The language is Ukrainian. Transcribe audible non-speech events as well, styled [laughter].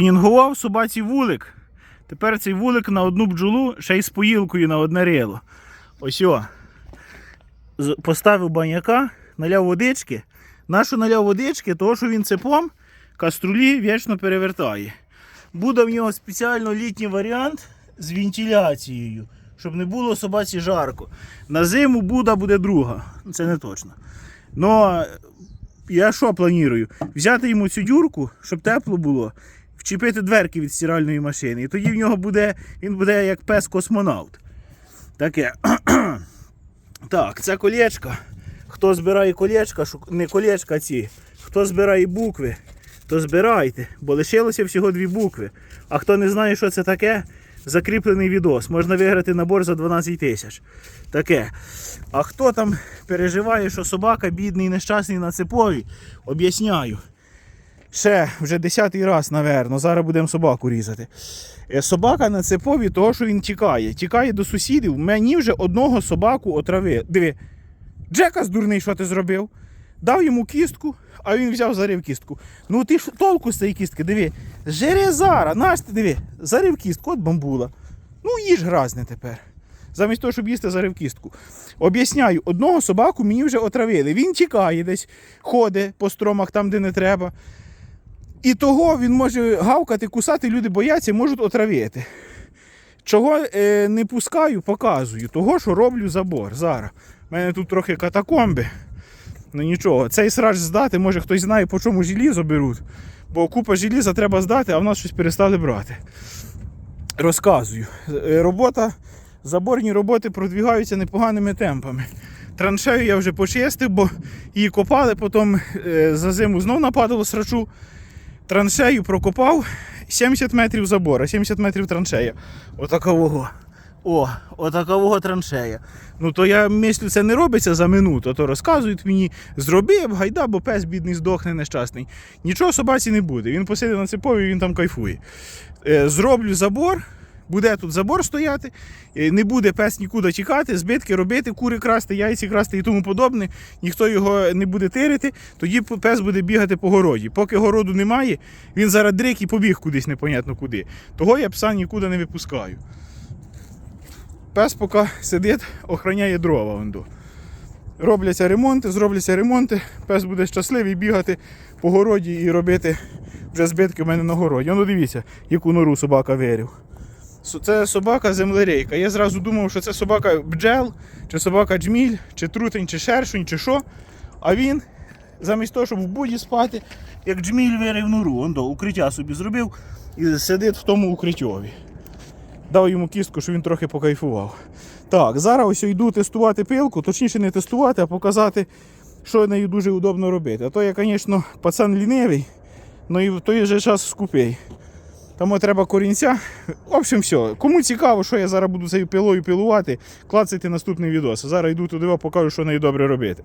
Інгував собаці вулик. Тепер цей вулик на одну бджолу ще й з поїлкою на одне рило. Ось о. Поставив баняка, наляв водички. Нашу наляв водички, того, що він цепом каструлі вічно перевертає. Буде в нього спеціально літній варіант з вентиляцією, щоб не було собаці жарко. На зиму Буда буде друга. Це не точно. Но я що планую? Взяти йому цю дюрку, щоб тепло було, вчепити дверки від стиральної машини. І тоді в нього буде, він буде як пес-космонавт. Таке. [clears throat] Так, це колечко. Хто збирає колечка, не колечка ці. Хто збирає букви, то збирайте, бо лишилося всього дві букви. А хто не знає, що це таке, закріплений відос. Можна виграти набор за 12 тисяч. Таке. А хто там переживає, що собака бідний, нещасний на цепові, об'ясняю. Ще вже десятий раз, напевно, зараз будемо собаку різати. Е, Собака на цепові, того, що він тікає. Тікає до сусідів. Мені вже одного собаку отравив. Диви, Джека дурний, що ти зробив? Дав йому кістку, а він взяв зарив кістку. Ну ти ж толку з цієї кістки, диви. Жере зараз, наш ти диви, зарив кістку, от бамбула. Ну їж гразне тепер. Замість того, щоб їсти зарив кістку. Об'ясняю, одного собаку мені вже отравили. Він тікає десь, ходить по стромах там, де не треба. І того він може гавкати, кусати, люди бояться, можуть отравити. Чого е, не пускаю, показую. Того, що роблю забор. Зараз. У мене тут трохи катакомби. Ну нічого, цей срач здати, може хтось знає, по чому желізо беруть. Бо купа желіза треба здати, а в нас щось перестали брати. Розказую. Е, Робота, заборні роботи продвігаються непоганими темпами. Траншею я вже почистив, бо її копали, потім е, за зиму знов нападало срачу. Траншею прокопав 70 метрів забора, 70 метрів траншея. Отакового. О, отакового траншея. Ну то я мислю, це не робиться за минуту, то розказують мені, зробив, гайда, бо пес бідний здохне нещасний. Нічого собаці не буде. Він посидить на ципові, він там кайфує. Е, Зроблю забор, буде тут забор стояти, не буде пес нікуди тікати, збитки робити, кури красти, яйці красти і тому подобне. Ніхто його не буде тирити, тоді пес буде бігати по городі. Поки городу немає, він зараз дрик і побіг кудись непонятно куди. Того я пса нікуди не випускаю. Пес поки сидить, охороняє дрова. Вон Робляться ремонти, зробляться ремонти, пес буде щасливий бігати по городі і робити вже збитки в мене на городі. Ну дивіться, яку нору собака вирів. Це собака землерейка. Я зразу думав, що це собака бджел, чи собака джміль, чи трутень, чи шершунь, чи що. А він, замість того, щоб в буді спати, як джміль вирив нору, он до, укриття собі зробив і сидить в тому укриттєві. Дав йому кістку, щоб він трохи покайфував. Так, зараз ось йду тестувати пилку, точніше не тестувати, а показати, що нею дуже удобно робити. А то я, звісно, пацан лінивий, але і в той же час скупий. Тому треба корінця. В общем, все. Кому цікаво, що я зараз буду цією пилою пилувати, клацайте наступний відос. Зараз йду туди, покажу, що нею добре робити.